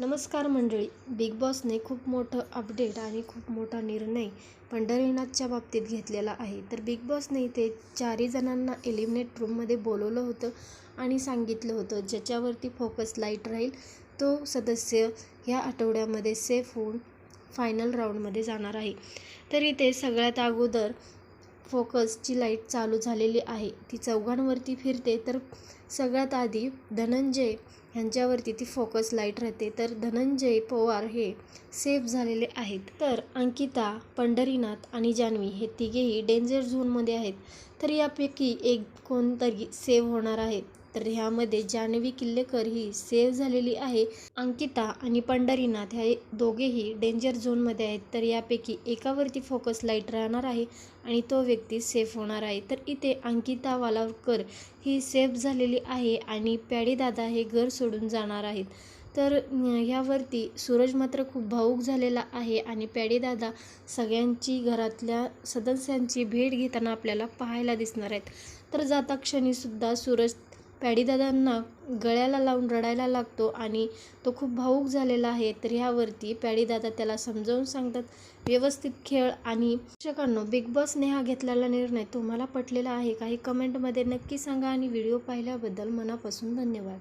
नमस्कार मंडळी. बिग बॉसने खूप मोठं अपडेट आणि खूप मोठा निर्णय पंढरीनाथच्या बाबतीत घेतलेला आहे. तर बिग बॉसने इथे चारही जणांना एलिमिनेट रूममध्ये बोलवलं होतं आणि सांगितलं होतं. ज्याच्यावरती फोकस लाइट राहील तो सदस्य ह्या आठवड्यामध्ये सेफ होऊन फायनल राऊंडमध्ये जाणार आहे. तर इथे सगळ्यात अगोदर फोकसची लाइट चालू झालेली आहे. ती चौघांवरती फिरते तर सगळ्यात आधी धनंजय ह्यांच्यावरती ती फोकस लाइट राहते. तर धनंजय पवार हे सेफ झालेले आहेत. तर अंकिता पंढरीनाथ आणि जान्हवी हे तिघेही डेंजर झोनमध्ये आहेत. तर यापैकी एक कोणतरी सेव्ह होणार आहे. तर ह्यामध्ये जान्हवी किल्लेकर ही सेव्ह झालेली आहे. अंकिता आणि पंढरीनाथ ह्या दोघेही डेंजर झोनमध्ये आहेत. तर यापैकी एकावरती फोकस लाइट राहणार आहे आणि तो व्यक्ती सेफ होणार आहे. तर इथे अंकिता वालावकर ही सेफ झालेली आहे आणि पॅडीदादा हे घर सोडून जाणार आहेत. तर ह्यावरती सूरज मात्र खूप भाऊक झालेला आहे आणि पॅडीदादा सगळ्यांची घरातल्या सदस्यांची भेट घेताना आपल्याला पाहायला दिसणार आहेत. तर जाता क्षणीसुद्धा सूरज पॅडीदादांना गळ्याला लावून रडायला लागतो आणि तो खूप भाऊक झालेला आहे तर ह्यावरती पॅडीदादा त्याला समजावून सांगतात व्यवस्थित खेळ आणि प्रेक्षकांनो बिग बॉसने हा घेतलेला निर्णय तुम्हाला पटलेला आहे काही कमेंटमध्ये नक्की सांगा आणि व्हिडिओ पाहिल्याबद्दल मनापासून धन्यवाद.